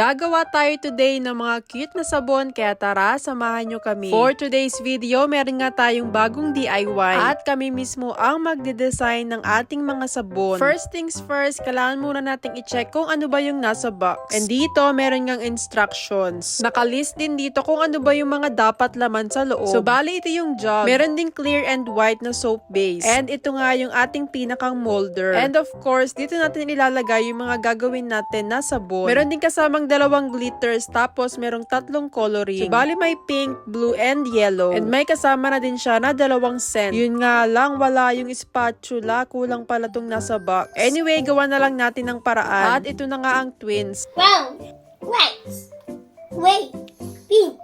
Gagawa tayo today ng mga cute na sabon kaya tara, samahan nyo kami. For today's video, meron nga tayong bagong DIY at kami mismo ang magde-design ng ating mga sabon. First things first, kailangan muna nating i-check kung ano ba yung nasa box. And dito, meron ngang instructions. Nakalist din dito kung ano ba yung mga dapat laman sa loob. So, bali ito yung jug. Meron ding clear and white na soap base. And ito nga yung ating pinakang molder. And of course, dito natin ilalagay yung mga gagawin natin na sabon. Meron din kasamang dalawang glitters, tapos merong tatlong coloring. So, bali may pink, blue, and yellow. And may kasama na din siya na dalawang scent. Yun nga lang, wala yung spatula. Kulang pala tong nasa box. Anyway, gawa na lang natin ng paraan. At ito na nga ang twins. brown, white, pink, pink,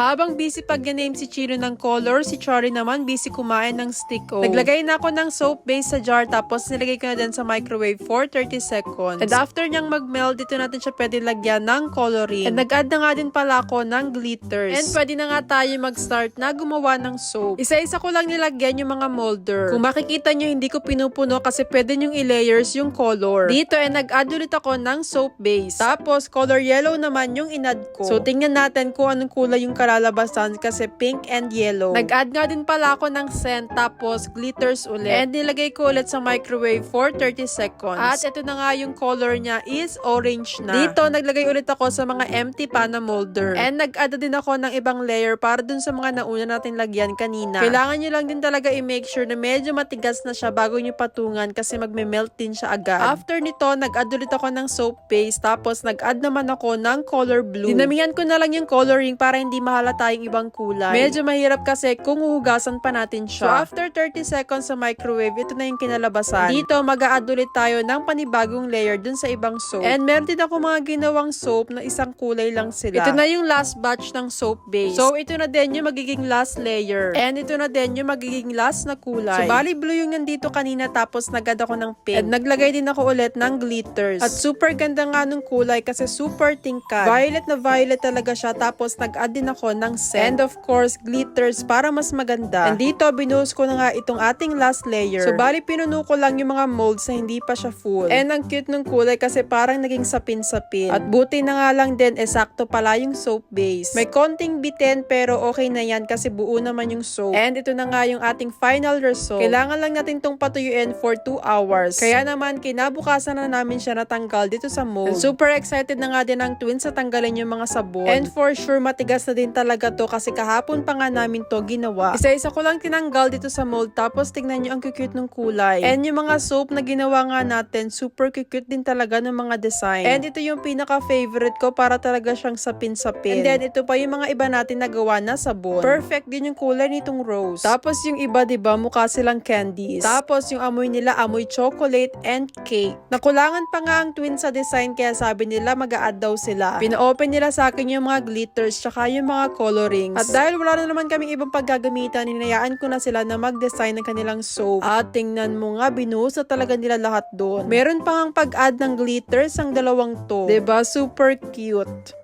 Habang busy pag-name si Chino ng color, si Chari naman busy kumain ng stick-o. Naglagay na ako ng soap base sa jar tapos nilagay ko na din sa microwave for 30 seconds. And after niyang mag-melt, dito natin siya pwede lagyan ng coloring. And nag-add na nga din pala ako ng glitters. And pwede na nga tayo mag-start na gumawa ng soap. Isa-isa ko lang nilagyan yung mga molder. Kung makikita nyo, hindi ko pinupuno kasi pwede nyong i-layers yung color. Dito ay nag-add ulit ako ng soap base. Tapos, color yellow naman yung inad ko. So, tingnan natin kung anong kulay yung kalalabasan kasi pink and yellow. Nag-add nga din pala ako ng scent tapos glitters ulit. And nilagay ko ulit sa microwave for 30 seconds. At ito na nga yung color niya is orange na. Dito, naglagay ulit ako sa mga empty pa na molder. And nag-add din ako ng ibang layer para dun sa mga nauna natin lagyan kanina. Kailangan nyo lang din talaga i-make sure na medyo matigas na siya bago nyo patungan kasi magme-melt din siya agad. After nito, nag-add ulit ako ng soap base tapos nag-add naman ako ng color blue. Dinamihan ko na lang yung coloring para hindi mahalata yung ibang kulay. Medyo mahirap kasi kung huhugasan pa natin siya. So after 30 seconds sa microwave, ito na yung kinalabasan. Dito, mag-a-add ulit tayo ng panibagong layer dun sa ibang soap. And meron din ako mga ginawang soap na isang kulay lang sila. Ito na yung last batch ng soap base. So ito na din yung magiging last layer. And ito na din yung magiging last na kulay. So bali blue yung nandito kanina tapos nag-add ako ng pink. And naglagay din ako ulit ng glitters. At super ganda nga nung kulay kasi super tingkad. Violet na violet talaga siya tapos nag-add din ako ng scent. And of course, glitters para mas maganda. And dito, binuhos ko na nga itong ating last layer. So, bali, pinuno ko lang yung mga molds na hindi pa siya full. And ang cute ng kulay kasi parang naging sapin-sapin. At buti na nga lang din, esakto pala yung soap base. May konting bitin pero okay na yan kasi buo naman yung soap. And ito na nga yung ating final result. Kailangan lang natin tong patuyuin for 2 hours. Kaya naman, kinabukasan na namin siya natanggal dito sa mold. And super excited na nga din ang twins sa tanggalin yung mga sabon. And for sure, matigas na din talaga to kasi kahapon pa nga namin to ginawa. Isa-isa ko lang tinanggal dito sa mold tapos tignan nyo ang cute ng kulay. And yung mga soap na ginawa nga natin, super cute din talaga ng mga design. And ito yung pinaka-favorite ko para talaga siyang sapin-sapin. And then ito pa yung mga iba natin nagawa na sabon. Perfect din yung kulay nitong rose. Tapos yung iba, 'di ba, mukha silang candies. Tapos yung amoy nila amoy chocolate and cake. Nakulangan pa nga ang twin sa design kaya sabi nila mag-a-add daw sila. Pina-open nila sa akin yung mga glitters tsaka yung mga colorings. At dahil wala na naman kami ibang paggagamitan, ninayaan ko na sila na mag-design ng kanilang soap. At tingnan mo nga, binuhos na talaga nila lahat doon. Meron pa nga pag-add ng glitters ang dalawang to. ba Super cute.